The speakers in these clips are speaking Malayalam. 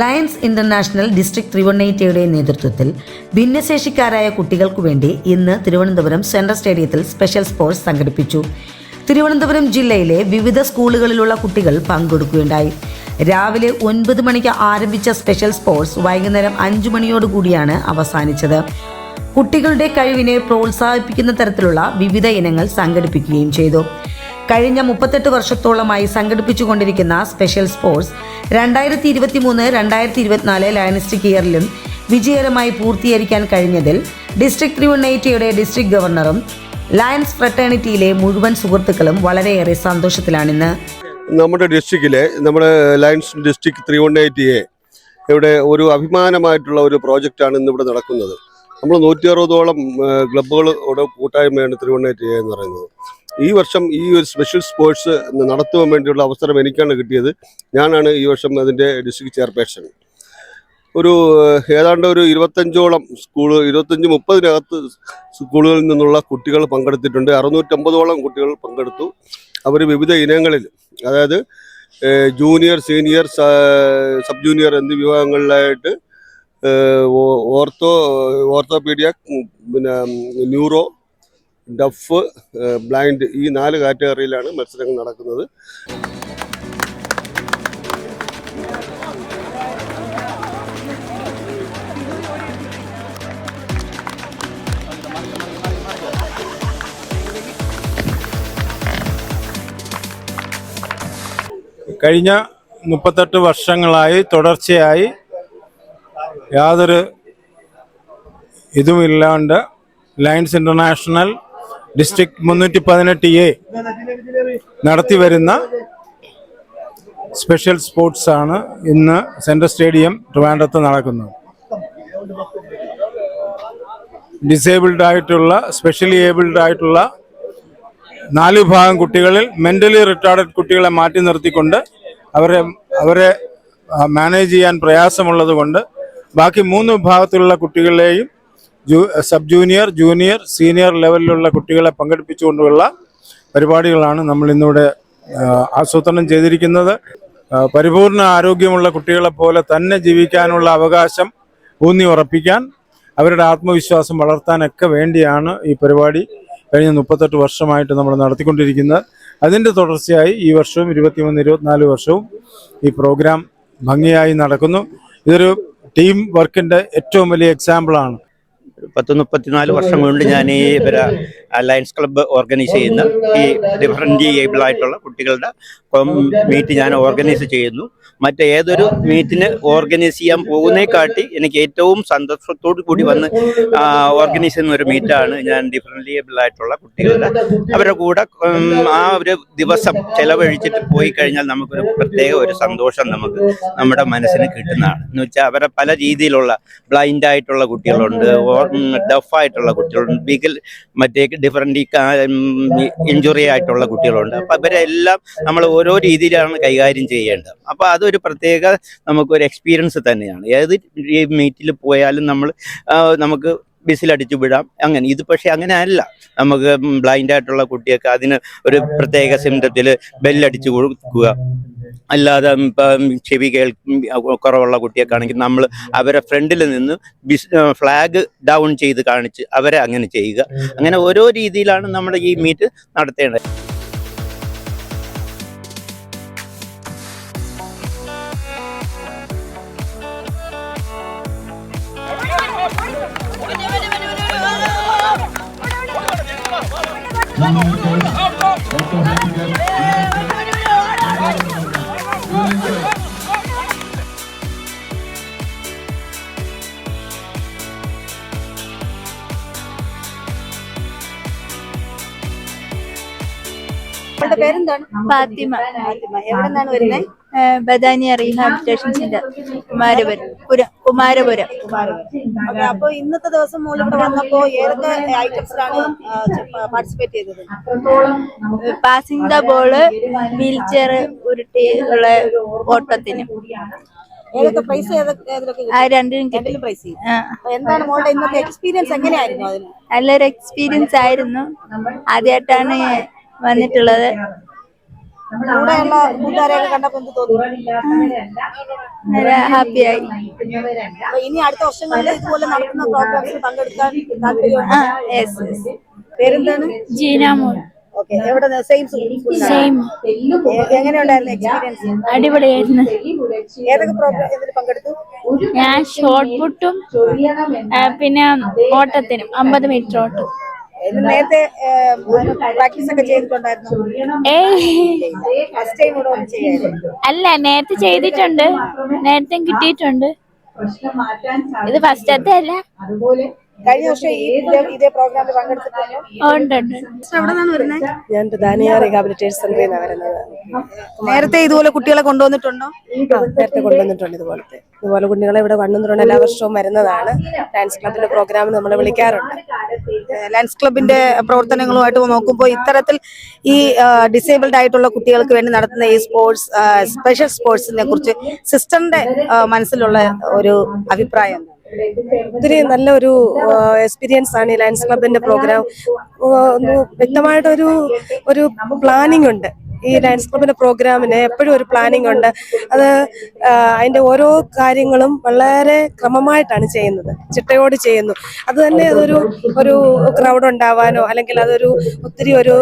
ലയൺസ് ഇന്റർനാഷണൽ ഡിസ്ട്രിക്ട് തിരുവണ്ണയിറ്റയുടെ നേതൃത്വത്തിൽ ഭിന്നശേഷിക്കാരായ കുട്ടികൾക്കു വേണ്ടി ഇന്ന് തിരുവനന്തപുരം സെൻട്രൽ സ്റ്റേഡിയത്തിൽ സ്പെഷ്യൽ സ്പോർട്സ് സംഘടിപ്പിച്ചു. തിരുവനന്തപുരം ജില്ലയിലെ വിവിധ സ്കൂളുകളിലുള്ള കുട്ടികൾ പങ്കെടുക്കുകയുണ്ടായി. രാവിലെ ഒൻപത് മണിക്ക് ആരംഭിച്ച സ്പെഷ്യൽ സ്പോർട്സ് വൈകുന്നേരം അഞ്ചു മണിയോടുകൂടിയാണ് അവസാനിച്ചത്. കുട്ടികളുടെ കഴിവിനെ പ്രോത്സാഹിപ്പിക്കുന്ന തരത്തിലുള്ള വിവിധ ഇനങ്ങൾ സംഘടിപ്പിക്കുകയും ചെയ്തു. കഴിഞ്ഞ മുപ്പത്തെട്ട് വർഷത്തോളമായി സംഘടിപ്പിച്ചുകൊണ്ടിരിക്കുന്ന സ്പെഷ്യൽ സ്പോർട്സ് രണ്ടായിരത്തി ഇരുപത്തി മൂന്ന് രണ്ടായിരത്തി ഇരുപത്തിനാല് ലയനിസ്റ്റിക് ഇയറിലും വിജയകരമായി പൂർത്തീകരിക്കാൻ കഴിഞ്ഞതിൽ ഡിസ്ട്രിക്ട് തിരുവണ്ണേറ്റിയുടെ ഡിസ്ട്രിക്ട് ഗവർണറും ലയൻസ് ഫ്രട്ടേണിറ്റിയിലെ മുഴുവൻ സുഹൃത്തുക്കളും വളരെയേറെ സന്തോഷത്തിലാണിന്ന്. നമ്മുടെ ഡിസ്ട്രിക്റ്റിലെ നമ്മുടെ lions district three one eighty A ഇവിടെ ഒരു അഭിമാനമായിട്ടുള്ള ഒരു പ്രോജക്റ്റാണ് ഇന്നിവിടെ നടക്കുന്നത്. നമ്മൾ നൂറ്റി അറുപതോളം ക്ലബ്ബുകളുടെ കൂട്ടായ്മയാണ് തിരുവണ്ണേറ്റി എന്ന് പറയുന്നത്. ഈ വർഷം ഈ ഒരു സ്പെഷ്യൽ സ്പോർട്സ് നടത്തുവാൻ വേണ്ടിയുള്ള അവസരം എനിക്കാണ് കിട്ടിയത്. ഞാനാണ് ഈ വർഷം അതിന്റെ ഡിസ്ട്രിക്ട് ചെയർപേഴ്സൺ ഒരു ഏതാണ്ട് ഒരു ഇരുപത്തഞ്ചോളം സ്കൂൾ ഇരുപത്തഞ്ച് മുപ്പതിനകത്ത് സ്കൂളുകളിൽ നിന്നുള്ള കുട്ടികൾ പങ്കെടുത്തിട്ടുണ്ട്. അറുന്നൂറ്റമ്പതോളം കുട്ടികൾ പങ്കെടുത്തു. അവർ വിവിധ ഇനങ്ങളിൽ അതായത് ജൂനിയർ സീനിയർ സബ് ജൂനിയർ എന്നീ വിഭാഗങ്ങളിലായിട്ട് ഓർത്തോ ഓർത്തോപീഡിയ പിന്നെ ന്യൂറോ ഡഫ് ബ്ലൈൻഡ് ഈ നാല് കാറ്റഗറിയിലാണ് മത്സരങ്ങൾ നടക്കുന്നത്. കഴിഞ്ഞ മുപ്പത്തെട്ട് വർഷങ്ങളായി തുടർച്ചയായി യാതൊരു ഇതുമില്ലാണ്ട് ലയൺസ് ഇന്റർനാഷണൽ ഡിസ്ട്രിക്ട് മുന്നൂറ്റി പതിനെട്ട് എ നടത്തി വരുന്ന സ്പെഷ്യൽ സ്പോർട്സ് ആണ് ഇന്ന് സെൻട്രൽ സ്റ്റേഡിയം ട്രിവാൻഡ്രത്ത് നടക്കുന്നത്. ഡിസേബിൾഡ് ആയിട്ടുള്ള സ്പെഷ്യലി ഏബിൾഡ് ആയിട്ടുള്ള നാല് വിഭാഗം കുട്ടികളിൽ മെന്റലി റിട്ടാർഡഡ് കുട്ടികളെ മാറ്റി നിർത്തിക്കൊണ്ട് അവരെ അവരെ മാനേജ് ചെയ്യാൻ പ്രയാസമുള്ളത് കൊണ്ട് ബാക്കി മൂന്ന് വിഭാഗത്തിലുള്ള കുട്ടികളെയും സബ് ജൂനിയർ ജൂനിയർ സീനിയർ ലെവലിലുള്ള കുട്ടികളെ പങ്കെടുപ്പിച്ചുകൊണ്ടുള്ള പരിപാടികളാണ് നമ്മൾ ഇന്നിവിടെ ആസൂത്രണം ചെയ്തിരിക്കുന്നത്. പരിപൂർണ ആരോഗ്യമുള്ള കുട്ടികളെ പോലെ തന്നെ ജീവിക്കാനുള്ള അവകാശം ഊന്നി ഉറപ്പിക്കാൻ അവരുടെ ആത്മവിശ്വാസം വളർത്താനൊക്കെ വേണ്ടിയാണ് ഈ പരിപാടി കഴിഞ്ഞ മുപ്പത്തെട്ട് വർഷമായിട്ട് നമ്മൾ നടത്തിക്കൊണ്ടിരിക്കുന്നത്. അതിന്റെ തുടർച്ചയായി ഈ വർഷവും ഇരുപത്തിമൂന്ന് ഇരുപത്തിനാല് വർഷവും ഈ പ്രോഗ്രാം ഭംഗിയായി നടക്കുന്നു. ഇതൊരു ടീം വർക്കിന്റെ ഏറ്റവും വലിയ എക്സാമ്പിളാണ്. പത്ത് മുപ്പത്തിനാല് വർഷം കൊണ്ട് ഞാൻ ഈ ലയൺസ് ക്ലബ്ബ് ഓർഗനൈസ് ചെയ്യുന്ന ഈ ഡിഫറെന്റ് ഏബിൾ ആയിട്ടുള്ള കുട്ടികളുടെ മീറ്റ് ഞാൻ ഓർഗനൈസ് ചെയ്യുന്നു. മറ്റേതൊരു മീറ്റിന് ഓർഗനൈസ് ചെയ്യാൻ പോകുന്നേക്കാട്ടി എനിക്ക് ഏറ്റവും സന്തോഷത്തോടു കൂടി വന്ന് ഓർഗനൈസ് ചെയ്യുന്ന ഒരു മീറ്റാണ് ഞാൻ ഡിഫറെന്റ് ഏബിൾ ആയിട്ടുള്ള കുട്ടികളുടെ. അവരുടെ കൂടെ ആ ഒരു ദിവസം ചെലവഴിച്ചിട്ട് പോയി കഴിഞ്ഞാൽ നമുക്കൊരു പ്രത്യേക ഒരു സന്തോഷം നമുക്ക് നമ്മുടെ മനസ്സിന് കിട്ടുന്നതാണ്. എന്ന് വെച്ചാൽ അവരെ പല രീതിയിലുള്ള ബ്ലൈൻഡ് ആയിട്ടുള്ള കുട്ടികളുണ്ട്. ഡഫ് ആയിട്ടുള്ള കുട്ടികളുണ്ട്. ബിഗൽ മറ്റേ ഡിഫറെന്റ് ഇഞ്ചുറി ആയിട്ടുള്ള കുട്ടികളുണ്ട്. അപ്പം ഇവരെല്ലാം നമ്മൾ ഓരോ രീതിയിലാണ് കൈകാര്യം ചെയ്യേണ്ടത്. അപ്പോൾ അതൊരു പ്രത്യേക നമുക്കൊരു എക്സ്പീരിയൻസ് തന്നെയാണ്. ഏത് മീറ്റിൽ പോയാലും നമ്മൾ നമുക്ക് ബിസിലടിച്ചു വിടാം. അങ്ങനെ ഇത് പക്ഷേ അങ്ങനെ അല്ല. നമുക്ക് ബ്ലൈൻഡായിട്ടുള്ള കുട്ടിയൊക്കെ അതിന് ഒരു പ്രത്യേക സിംറ്റത്തിൽ ബെല്ലടിച്ചു കൊടുക്കുക. അല്ലാതെ ഇപ്പം ചെവി കേൾ കുറവുള്ള കുട്ടിയൊക്കെ ആണെങ്കിൽ നമ്മൾ അവരെ ഫ്രണ്ടിൽ നിന്ന് ബിസ് ഫ്ലാഗ് ഡൗൺ ചെയ്ത് കാണിച്ച് അവരെ അങ്ങനെ ചെയ്യുക. അങ്ങനെ ഓരോ രീതിയിലാണ് നമ്മൾ ഈ മീറ്റ് നടത്തേണ്ടത്. അവളുടെ പേരെന്താണ്? ഫാത്തിമ. ഫാത്തിമ. എവിടെ നിന്നാണ് വരുന്നത് ബദാനിയ റീഹാബിലിറ്റേഷൻ സെന്റർ കുമാരപുരം. പുരം കുമാരപുരം. അപ്പൊ ഇന്നത്തെ ദിവസം മോൾ ഇവിടെ വന്നപ്പോ ഏതൊക്കെ ഐറ്റംസിലാണ് പാർട്ടിസിപ്പേറ്റ് ചെയ്തത്? Passing the ball wheelchair ഉരുട്ടി ഉള്ള ഓട്ടത്തിന്. ഏതൊക്കെ പ്രൈസ് ഏതൊക്കെ പ്രൈസ് എന്താണ് മോളുടെ ഇന്നത്തെ എക്സ്പീരിയൻസ് എങ്ങനെയായിരുന്നു അതിന്? നല്ലൊരു എക്സ്പീരിയൻസ് ആയിരുന്നു. ആദ്യമായിട്ടാണ് വന്നിട്ടുള്ളത്. കൂടെയുള്ള കൂട്ടുകാരെയൊക്കെ കണ്ടപ്പോ എന്ത് തോന്നി? ഹാപ്പിയായി. ഇനി അടുത്ത വർഷങ്ങളിൽ ഇതുപോലെ പ്രോഗ്രാംസിൽ പങ്കെടുക്കാൻ പേരെന്താണ്? ജീനാമോൾ അടിപൊളിയായിരുന്നു. ഞാൻ ഷോർട്ട് പുട്ടും പിന്നെ ഓട്ടത്തിനും അമ്പത് മീറ്റർ ഓട്ടം. നേരത്തെ പ്രാക്ടീസ് ഒക്കെ ചെയ്തിട്ടുണ്ടായിരുന്നു. അല്ല നേരത്തെ ചെയ്തിട്ടുണ്ട്. നേരത്തെ കിട്ടിയിട്ടുണ്ട്. ഇത് ഫസ്റ്റത്തെ അല്ല. കഴിഞ്ഞ വർഷം ഈ ഇതേ- പ്രോഗ്രാമിൽ പങ്കെടുത്തിട്ടുണ്ടോ? വരുന്നത് ഞാൻ പ്രധാനിയ റീഹാബിലിറ്റേഷൻ സെന്ററിൽ നിന്നാണ് വരുന്നത്. നേരത്തെ ഇതുപോലെ കുട്ടികളെ കൊണ്ടുവന്നിട്ടുണ്ടോ? നേരത്തെ കൊണ്ടുവന്നിട്ടുണ്ട് ഇതുപോലത്തെ. ഇതുപോലെ കുട്ടികളെ ഇവിടെ വണ്ണുന്നുണ്ട് എല്ലാ വർഷവും വരുന്നതാണ്. ഡാൻസ് ക്ലബിന്റെ പ്രോഗ്രാം നമ്മളെ വിളിക്കാറുണ്ട്. ഡാൻസ് ക്ലബിന്റെ പ്രവർത്തനങ്ങളുമായിട്ട് നോക്കുമ്പോൾ ഇത്തരത്തിൽ ഈ ഡിസേബിൾഡ് ആയിട്ടുള്ള കുട്ടികൾക്ക് വേണ്ടി നടത്തുന്ന ഈ സ്പോർട്സ് സ്പെഷ്യൽ സ്പോർട്സിനെ കുറിച്ച് സിസ്റ്ററിന്റെ മനസ്സിലുള്ള ഒരു അഭിപ്രായം? ഒത്തിരി നല്ലൊരു എക്സ്പീരിയൻസ് ആണ് ഈ ലയൺസ് ക്ലബിന്റെ പ്രോഗ്രാം വ്യക്തമായിട്ടൊരു ഒരു പ്ലാനിംഗ് ഉണ്ട്. ഈ ലയൺസ് ക്ലബിന്റെ പ്രോഗ്രാമിന് എപ്പോഴും ഒരു പ്ലാനിംഗ് ഉണ്ട്. അത് അതിന്റെ ഓരോ കാര്യങ്ങളും വളരെ ക്രമമായിട്ടാണ് ചെയ്യുന്നത്. ചിട്ടയോട് ചെയ്യുന്നു. അത് തന്നെ അതൊരു ഒരു ക്രൗഡ് ഉണ്ടാവാനോ അല്ലെങ്കിൽ അതൊരു ഒത്തിരി ഒരു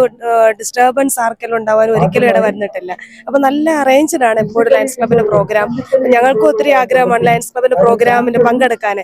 ഡിസ്റ്റർബൻസ് ആർക്കെല്ലാം ഉണ്ടാവാനോ ഒരിക്കലും ഇട വരുന്നിട്ടില്ല അപ്പൊ നല്ല അറേഞ്ച്ഡ് ആണ് എപ്പോഴും ലയൺസ് ക്ലബിന്റെ പ്രോഗ്രാം ഞങ്ങൾക്കും ഒത്തിരി ആഗ്രഹമാണ് ലയൺസ് ക്ലബിന്റെ പ്രോഗ്രാമിന് പങ്കെടുക്കാൻ